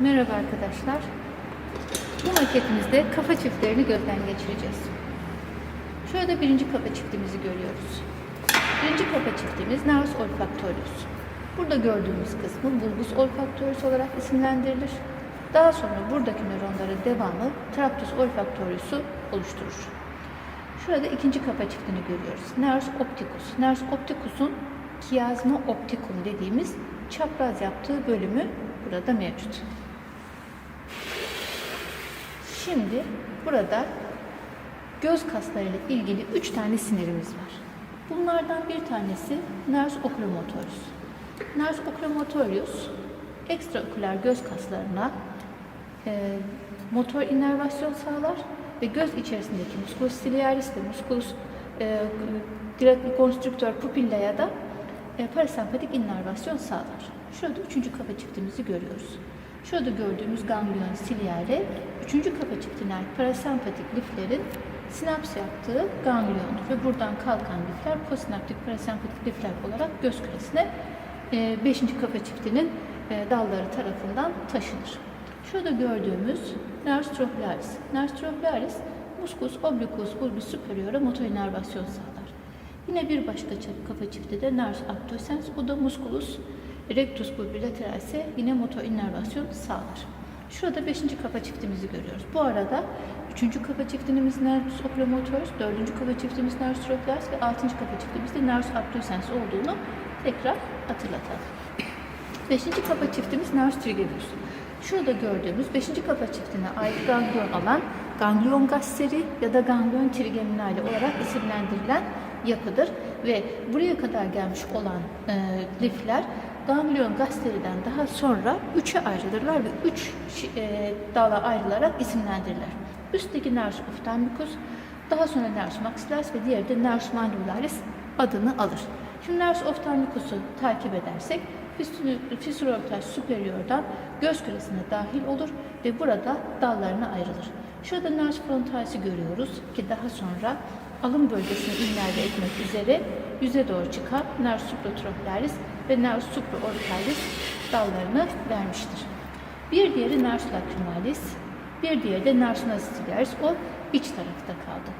Merhaba arkadaşlar. Bu maketimizde kafa çiftlerini gözden geçireceğiz. Şurada birinci kafa çiftimizi görüyoruz. Birinci kafa çiftimiz Nervus olfactorius. Burada gördüğümüz kısmı bulbus olfactorius olarak isimlendirilir. Daha sonra buradaki nöronların devamı traptus olfactorius'u oluşturur. Şurada ikinci kafa çiftini görüyoruz. Nervus opticus. Nervus opticus'un kiasma opticum dediğimiz çapraz yaptığı bölümü burada mevcut. Şimdi burada göz kaslarıyla ilgili üç tane sinirimiz var. Bunlardan bir tanesi nervus oculomotorius. Nervus oculomotorius ekstraoküler göz kaslarına e, motor inervasyon sağlar ve göz içerisindeki musculus ciliaris ve musculus e, constrictor pupillaya da e, parasempatik innervasyon sağlar. Şurada üçüncü kafa çiftimizi görüyoruz. Şurada gördüğümüz ganglion ciliare, üçüncü kafa çiftine ait parasempatik liflerin sinaps yaptığı gangliondur ve buradan kalkan lifler postsinaptik parasempatik lifler olarak göz küresine e, beşinci kafa çiftinin e, dalları tarafından taşınır. Şurada gördüğümüz. Nervus trochlearis musculus obliquus bulbus superior'a motor inervasyon sağlar. Yine bir başka kafa çifti de nervus abducens. Bu da musculus rectus bulbi lateralse yine motor inervasyon sağlar. Şurada beşinci kafa çiftimizi görüyoruz. Bu arada üçüncü kafa çiftimiz nervus oculomotorius, dördüncü kafa çiftimiz nervus trochlearis ve altıncı kafa çiftimiz de nervus abducens olduğunu tekrar hatırlatalım. Beşinci kafa çiftimiz nervus trigeminus. Şurada gördüğümüz beşinci kafa çiftine ait ganglion alan ganglion gasseri ya da ganglion trigeminali olarak isimlendirilen yapıdır ve buraya kadar gelmiş olan e, lifler ganglion gasseriden daha sonra üçe ayrılırlar ve üç e, dala ayrılarak isimlendirirler. Üstteki nervus ophthalmicus, daha sonra nervus maxillaris ve diğeri de nervus mandibularis adını alır. Şimdi nervus ophthalmicus'u takip edersek fissur orbital superior'dan göz küresine dahil olur ve burada dallarına ayrılır. Şurada nervus frontalisi görüyoruz ki daha sonra alın bölgesini innerve etmek üzere yüze doğru çıkan nervus supratrochlearis ve nervus supraorbitalis dallarını vermiştir. Bir diğeri nervus lacrimalis, bir diğeri de nervus nasicillaris. O iç tarafta kaldı.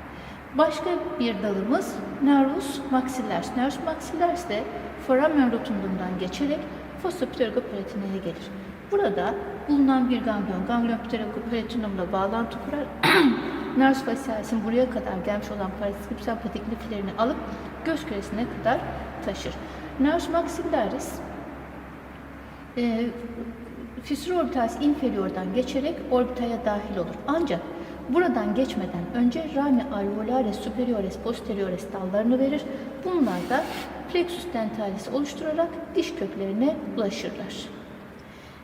Başka bir dalımız nervus maxillaris. Nervus maxillaris de foramen rotundumdan geçerek fossa pterygoperitoneale gelir. Burada bulunan bir ganglion, ganglion pterygoperitoneumla bağlantı kurar. nervus facialis'in buraya kadar gelmiş olan parasikip sempatik liflerini alıp göz küresine kadar taşır. Nervus maxillaris e, fissur orbitalis inferior'dan geçerek orbitaya dahil olur. Ancak buradan geçmeden önce rami alveolaris superiores posteriores dallarını verir. Bunlar da plexus dentalis oluşturarak diş köklerine ulaşırlar.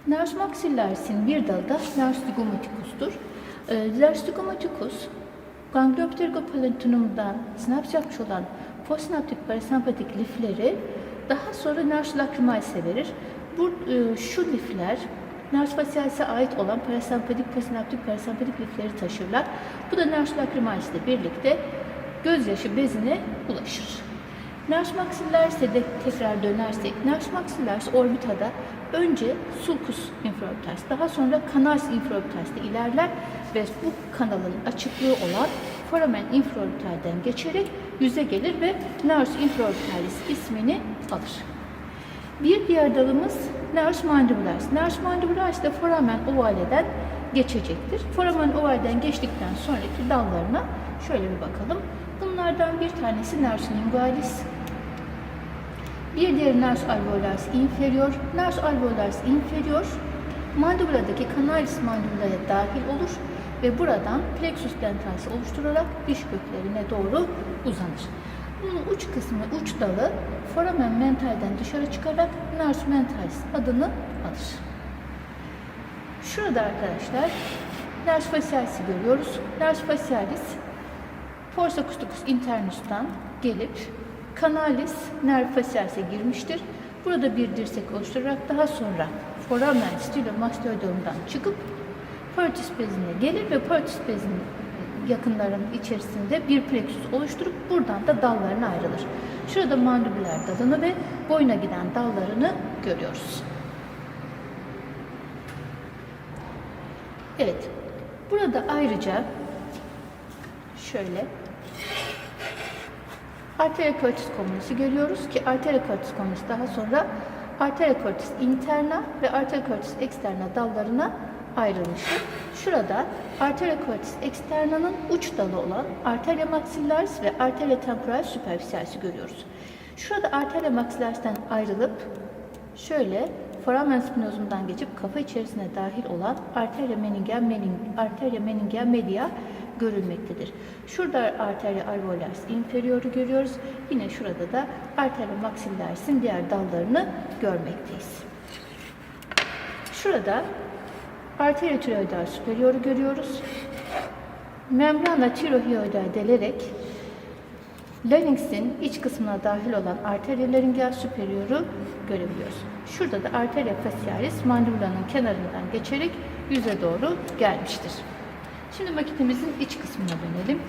Nervus maxillaris'in bir dalı da nervus zygomatikus'tur. E, nervus zygomaticus gangliopterygopalantinumdan sinaps yapmış olan postsinaptik parasempatik lifleri daha sonra nervus lacrimalis'e verir. Bu e, şu lifler nervus facialis'e ait olan parasempatik, postsinaptik, parasempatik lifleri taşırlar. Bu da nervus lacrimalis ile birlikte gözyaşı bezine ulaşır. Nervus maxillaris'e de tekrar dönersek, nervus maxillaris orbitada önce sulcus infraorbitalis, daha sonra canals infraorbitalis ile ilerler ve bu kanalın açıklığı olan foramen infraorbitalden geçerek yüze gelir ve nervus infraorbitalis ismini alır. Bir diğer dalımız nervus mandibularis. Nervus mandibularis de foramen ovaleden geçecektir. Foramen ovalden geçtikten sonraki dallarına şöyle bir bakalım. Bunlardan bir tanesi nervus lingualis, bir diğeri nervus alveolaris inferior. Nervus alveolaris inferior mandibuladaki canalis mandibulaya dahil olur ve buradan plexus dentalis oluşturarak diş köklerine doğru uzanır. Bunun uç kısmı, uç dalı foramen mentalden dışarı çıkarak nervus mentalis adını alır. Şurada arkadaşlar nervus facialis'i görüyoruz. Nervus facialis pars acousticus internus'tan gelip Kanalis nerv facialis'e girmiştir. Burada bir dirsek oluşturarak daha sonra foramen stylomastoideum'dan çıkıp parotid bezine gelir ve parotid bezinin yakınlarının içerisinde bir plexus oluşturup buradan da dallarına ayrılır. Şurada mandibüler dalını ve boyuna giden dallarını görüyoruz. Evet. Burada ayrıca şöyle arteria cortis communis'i görüyoruz ki arteria cortis communis daha sonra arteria cortis interna ve arteria cortis externa dallarına ayrılmıştır. Şurada arteria cortis externa'nın uç dalı olan arteria maxillaris ve arteria temporalis superficialis'i görüyoruz. Şurada arteria maxillaris'ten ayrılıp şöyle foramen spinosumdan geçip kafa içerisine dahil olan arteria meningea mening, arteria meningea media görülmektedir. Şurada arteria alveolaris inferior'u görüyoruz. Yine şurada da arteria maxillaris'in diğer dallarını görmekteyiz. Şurada arteria tiroidal superior'u görüyoruz. Membrana tirohioidal delerek Larynx'in iç kısmına dahil olan arteria laryngeal superior'u görebiliyoruz. Şurada da arteria facialis mandibulanın kenarından geçerek yüze doğru gelmiştir. Şimdi makinemizin iç kısmına dönelim.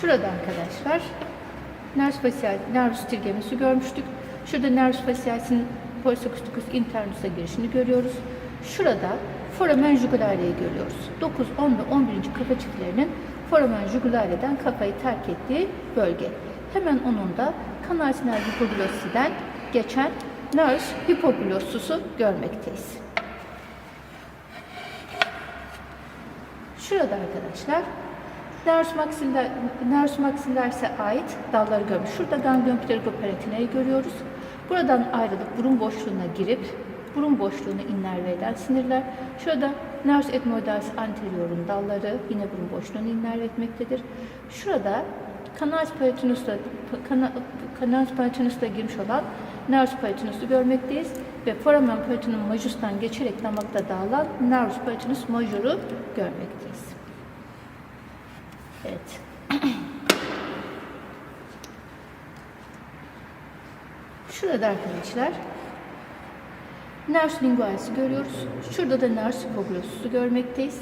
Şurada arkadaşlar nervus facialis, nervus trigeminus'u görmüştük. Şurada nervus facialis'in polysacusticus internus'a girişini görüyoruz. Şurada foramen jugulare'yi görüyoruz. 9, 10 ve 11. kapaciklerinin foramen jugulare'den kafayı terk ettiği bölge. Hemen onun da kanal sinir geçen nervus hipoglossus'u görmekteyiz. Şurada arkadaşlar Nervus maxiller, nervus maxillaris'e ait dalları görmüş. Şurada ganglion pterygoperitoneyi görüyoruz. Buradan ayrılıp burun boşluğuna girip burun boşluğunu innerve eden sinirler. Şurada nervus ethmoidalis anterior'un dalları yine burun boşluğunu innerve etmektedir. Şurada canals peritonus'ta kana, canals peritonus'ta girmiş olan nervus peritonus'u görmekteyiz ve foramen peritonum majus'tan geçerek damakta dağılan nervus peritonus major'u görmekteyiz. Evet. Şurada arkadaşlar nervus lingualis'i görüyoruz. Şurada da nervus hipoglossus'u görmekteyiz.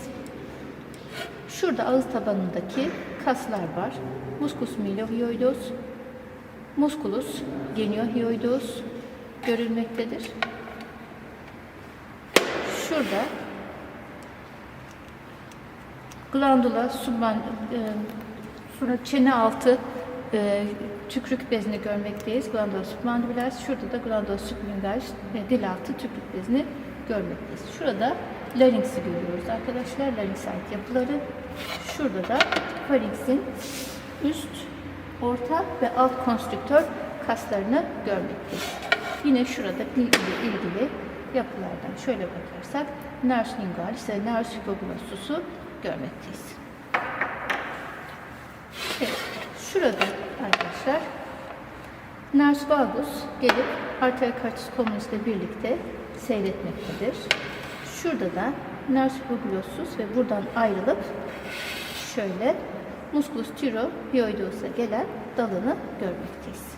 Şurada ağız tabanındaki kaslar var. Muscus milohyoideus, musculus geniohyoideus görülmektedir. Şurada glandula subman, e, sonra çene altı e, tükrük bezini görmekteyiz. Glandula submandibulis. Şurada da glandula sublingualis e, dil altı tükrük bezini görmekteyiz. Şurada larynx'i görüyoruz arkadaşlar. Larynx ait yapıları. Şurada da farinx'in üst, orta ve alt konstrüktör kaslarını görmekteyiz. Yine şurada dil ilgili yapılardan şöyle bakarsak nervus lingualis ve nervus hypoglossus'u görmekteyiz. Evet, şurada arkadaşlar nervus vagus gelip arteria cartis communis ile birlikte seyretmektedir. Şurada da nervus hypoglossus ve buradan ayrılıp şöyle musculus thyroideus'a gelen dalını görmekteyiz.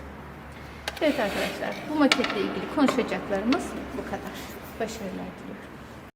Evet arkadaşlar, bu maketle ilgili konuşacaklarımız bu kadar. Başarılar diliyorum.